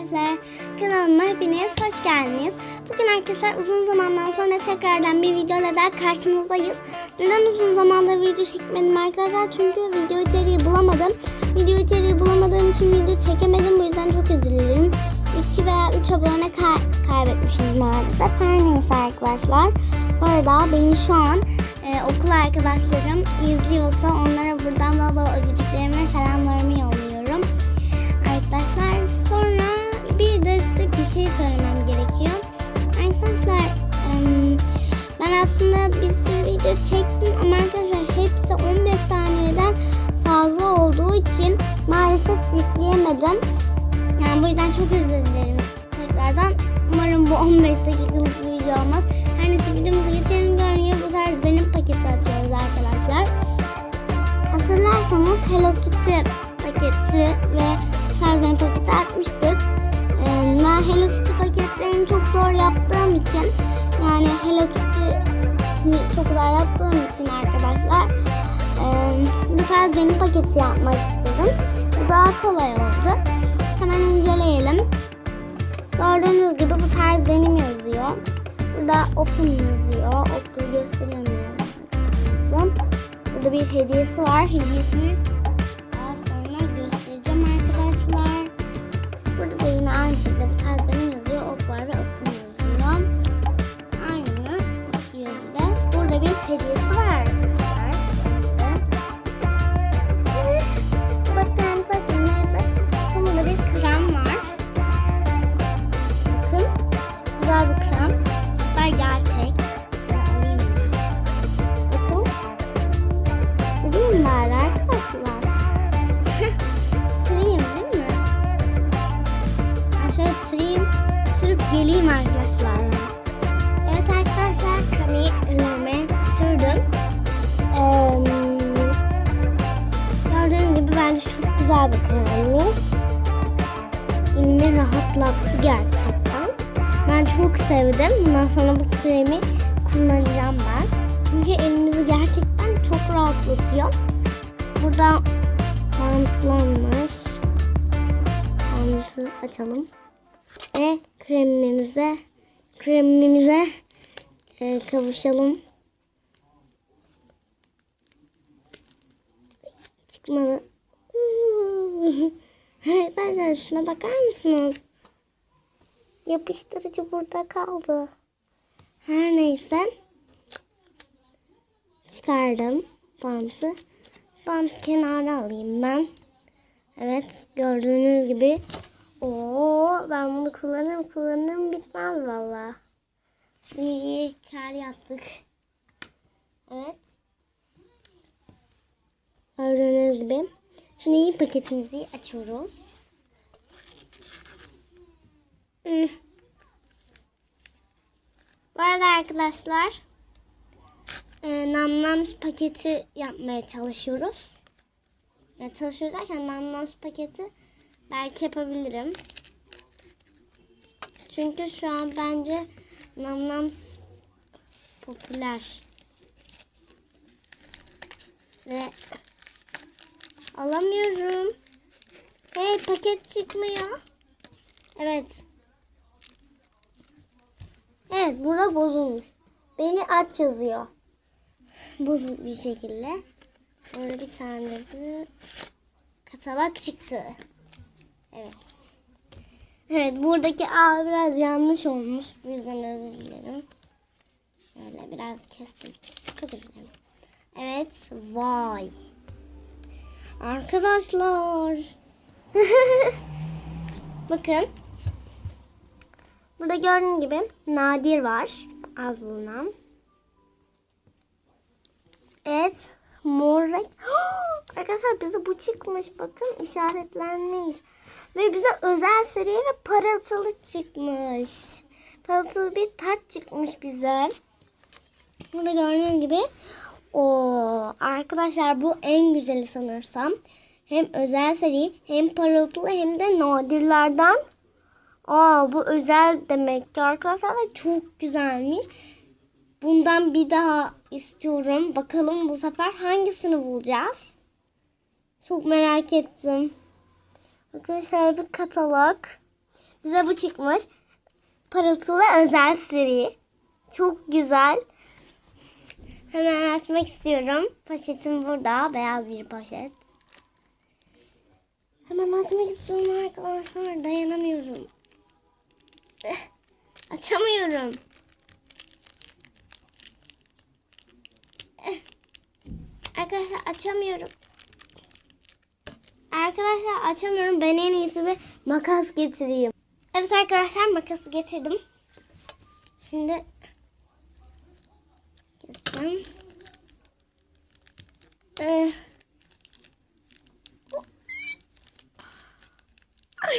Arkadaşlar kanalıma hepiniz hoş geldiniz. Bugün arkadaşlar uzun zamandan sonra tekrardan bir videoyla daha karşınızdayız. Neden uzun zamandır video çekmedim arkadaşlar? Çünkü video içeriği bulamadım. Video içeriği bulamadığım için video çekemedim. Bu yüzden çok özür dilerim. 2 veya 3 abone kay- kaybetmişiz maalesef. Her neyse arkadaşlar. Bu arada beni şu an e, okul arkadaşlarım izliyorsa onlara buradan baba öpücüklerimi selamlarımı yolluyorum. Arkadaşlar sonra şey söylemem gerekiyor. Arkadaşlar ben aslında bir sürü video çektim ama arkadaşlar hepsi 15 saniyeden fazla olduğu için maalesef yükleyemedim. Yani bu yüzden çok özür dilerim tekrardan. Umarım bu 15 dakikalık bir video olmaz. Her neyse videomuza geçelim görünüyor. Bu tarz benim paketi açıyoruz arkadaşlar. Hatırlarsanız Hello Kitty paketi ve bu tarz benim paketi atmıştık. Ben Hello için yani Hello Kitty'yi çok zor yaptığım için arkadaşlar e, bu tarz benim paketi yapmak istedim. Bu daha kolay oldu. Hemen inceleyelim. Gördüğünüz gibi bu tarz benim yazıyor. Burada open yazıyor. Open gösteremiyorum. Burada bir hediyesi var. Hediyesini hediyesi var arkadaşlar. Evet. Bakın. Burada bir krem var. Bakın. Güzel bir krem. Hatta gerçek. Bakın. Süreyim bari arkadaşlar. Süreyim değil mi? Ben şöyle süreyim. Sürüp geleyim arkadaşlar. Rahatlattı gerçekten. Ben çok sevdim. Bundan sonra bu kremi kullanacağım ben. Çünkü elimizi gerçekten çok rahatlatıyor. Burada bantlanmış. Bantı açalım. Ve kremimize kremimize e, kavuşalım. Çıkmadı. Arkadaşlar şuna bakar mısınız? Yapıştırıcı burada kaldı. Her neyse. Çıkardım bantı. Bant kenara alayım ben. Evet gördüğünüz gibi. Oo ben bunu kullanırım kullanırım bitmez valla. İyi kar yaptık. Evet. Gördüğünüz gibi. Şimdi iyi paketimizi açıyoruz. Bu arada arkadaşlar e, namlams paketi yapmaya çalışıyoruz. Ya çalışıyoruz derken namlams paketi belki yapabilirim. Çünkü şu an bence namlams popüler. Ve alamıyorum. Hey paket çıkmıyor. Evet. Evet burada bozulmuş. Beni aç yazıyor. Bozuk bir şekilde. Böyle bir tane de katalog çıktı. Evet. Evet buradaki A biraz yanlış olmuş. Bu yüzden özür dilerim. Böyle biraz kestim. Evet. Vay. Arkadaşlar. Bakın. Burada gördüğünüz gibi nadir var. Az bulunan. Evet. Mor renk. Arkadaşlar bize bu çıkmış. Bakın işaretlenmiş. Ve bize özel seri ve parıltılı çıkmış. Parıltılı bir tat çıkmış bize. Burada gördüğünüz gibi. o arkadaşlar bu en güzeli sanırsam. Hem özel seri hem parıltılı hem de nadirlerden. Aa bu özel demek ki arkadaşlar ve çok güzelmiş. Bundan bir daha istiyorum. Bakalım bu sefer hangisini bulacağız? Çok merak ettim. Bakın şöyle bir katalog. Bize bu çıkmış. Parıltılı özel seri. Çok güzel. Hemen açmak istiyorum. Poşetim burada. Beyaz bir poşet. Hemen açmak istiyorum arkadaşlar. Dayanamıyorum. Açamıyorum. Arkadaşlar açamıyorum. Arkadaşlar açamıyorum. Ben en iyisi bir makas getireyim. Evet arkadaşlar makası getirdim. Şimdi kestim. Ee, Ay.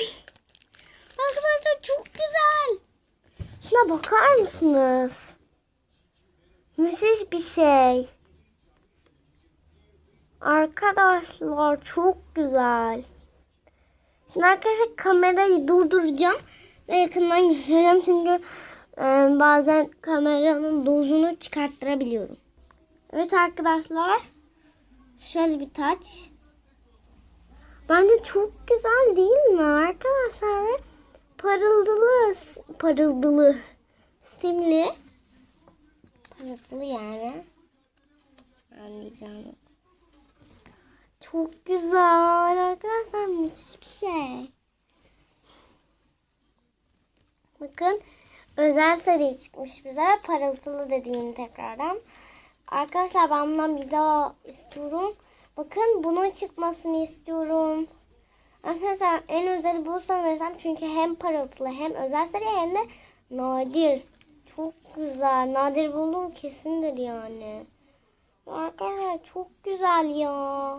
Arkadaşlar çok güzel. Şuna bakar mısınız? Müthiş bir şey. Arkadaşlar çok güzel. Şimdi arkadaşlar kamerayı durduracağım ve yakından göstereceğim çünkü e, bazen kameranın dozunu çıkarttırabiliyorum. Evet arkadaşlar şöyle bir taç. Bence çok güzel değil mi arkadaşlar? Parıldılı, parıldılı, simli. Parıltılı yani. Anlayacağım. Çok güzel arkadaşlar müthiş bir şey. Bakın özel seri çıkmış bize parıltılı dediğini tekrardan. Arkadaşlar ben bundan bir daha istiyorum. Bakın bunun çıkmasını istiyorum. Arkadaşlar en özeli bulsam verirsem çünkü hem parıltılı hem özel seri hem de nadir. Çok güzel. Nadir buldum kesindir yani. Arkadaşlar çok güzel ya.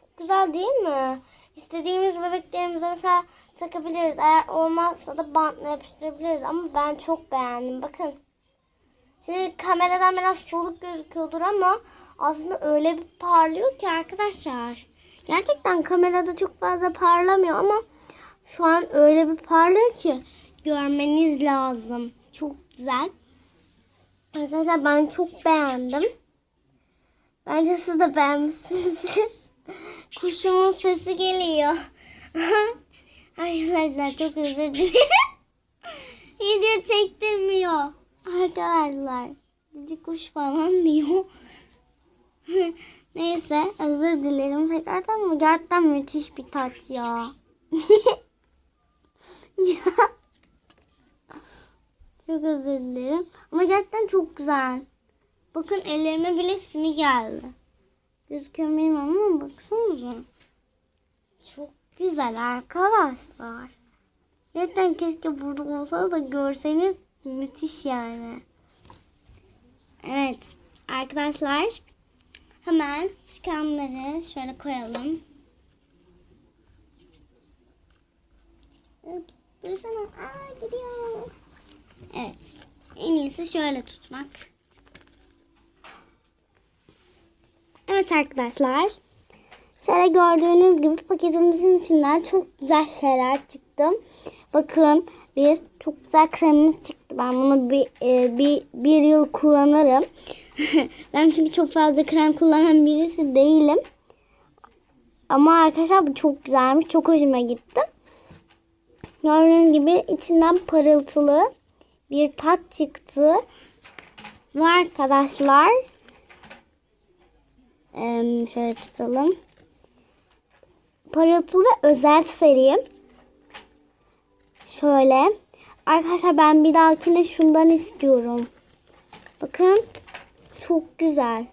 Çok güzel değil mi? İstediğimiz bebeklerimize mesela takabiliriz. Eğer olmazsa da bantla yapıştırabiliriz. Ama ben çok beğendim. Bakın. Şimdi kameradan biraz soluk gözüküyordur ama aslında öyle bir parlıyor ki arkadaşlar. Gerçekten kamerada çok fazla parlamıyor ama şu an öyle bir parlıyor ki görmeniz lazım. Çok güzel. Arkadaşlar ben çok beğendim. Bence siz de beğenmişsinizdir. Kuşumun sesi geliyor. Arkadaşlar çok özür dilerim. Video çektirmiyor. Arkadaşlar. Cici kuş falan diyor. Neyse özür dilerim tekrardan ama gerçekten müthiş bir taç ya. ya. Çok özür dilerim. Ama gerçekten çok güzel. Bakın ellerime bile simi geldi. Gözüküyor bilmiyorum ama baksanıza. Çok güzel arkadaşlar. Gerçekten keşke burada olsa da görseniz müthiş yani. Evet arkadaşlar hemen çıkanları şöyle koyalım. Ups, dursana. Aa gidiyor. Evet. En iyisi şöyle tutmak. Evet arkadaşlar. Şöyle gördüğünüz gibi paketimizin içinden çok güzel şeyler çıktı. Bakın bir çok güzel kremimiz çıktı. Ben bunu bir, e, bir, bir yıl kullanırım. ben çünkü çok fazla krem kullanan birisi değilim. Ama arkadaşlar bu çok güzelmiş. Çok hoşuma gitti. Gördüğünüz gibi içinden parıltılı bir tat çıktı. Ve arkadaşlar şöyle tutalım. Parıltılı özel seri. Şöyle. Arkadaşlar ben bir dahakine şundan istiyorum. Bakın. Çok güzel.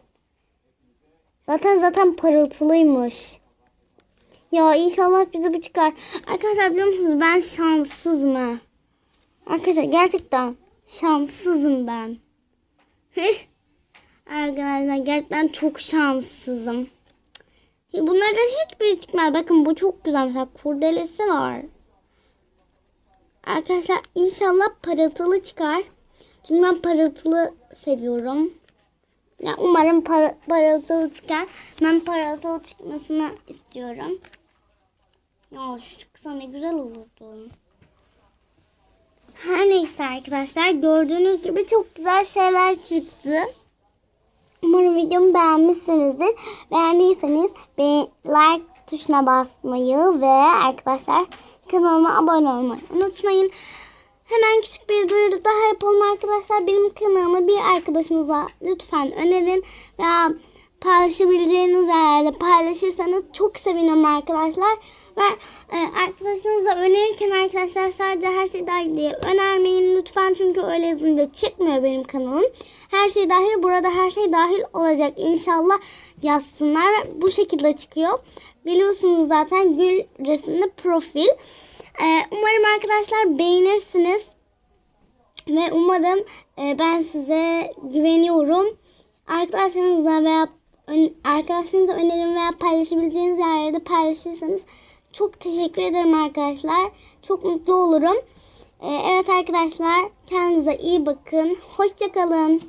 Zaten zaten parıltılıymış. Ya inşallah bize bu çıkar. Arkadaşlar biliyor musunuz ben şanssız mı? Arkadaşlar gerçekten şanssızım ben. Arkadaşlar gerçekten çok şanssızım. Bunlardan hiçbiri çıkmaz. Bakın bu çok güzel. Mesela kurdelesi var. Arkadaşlar inşallah parıltılı çıkar. Çünkü ben parıltılı seviyorum. Ya umarım par parıltılı çıkar. Ben parıltılı çıkmasını istiyorum. Ya şu çıksa ne güzel olurdu. Her neyse arkadaşlar gördüğünüz gibi çok güzel şeyler çıktı. Umarım videomu beğenmişsinizdir. Beğendiyseniz be like tuşuna basmayı ve arkadaşlar kanalıma abone olmayı unutmayın. Hemen küçük bir duyuru daha yapalım arkadaşlar. Benim kanalımı bir arkadaşınıza lütfen önerin veya paylaşabileceğiniz yerlerde paylaşırsanız çok sevinirim arkadaşlar. Ve e, arkadaşınıza önerirken arkadaşlar sadece her şey dahil diye önermeyin lütfen. Çünkü öyle yazınca çıkmıyor benim kanalım. Her şey dahil burada her şey dahil olacak inşallah yazsınlar. Bu şekilde çıkıyor. Biliyorsunuz zaten gül resimli profil. E, umarım arkadaşlar beğenirsiniz. Ve umarım e, ben size güveniyorum. Arkadaşlarınızla veya ön- önerim veya paylaşabileceğiniz yerlerde paylaşırsanız çok teşekkür ederim arkadaşlar. Çok mutlu olurum. E, evet arkadaşlar kendinize iyi bakın. Hoşçakalın.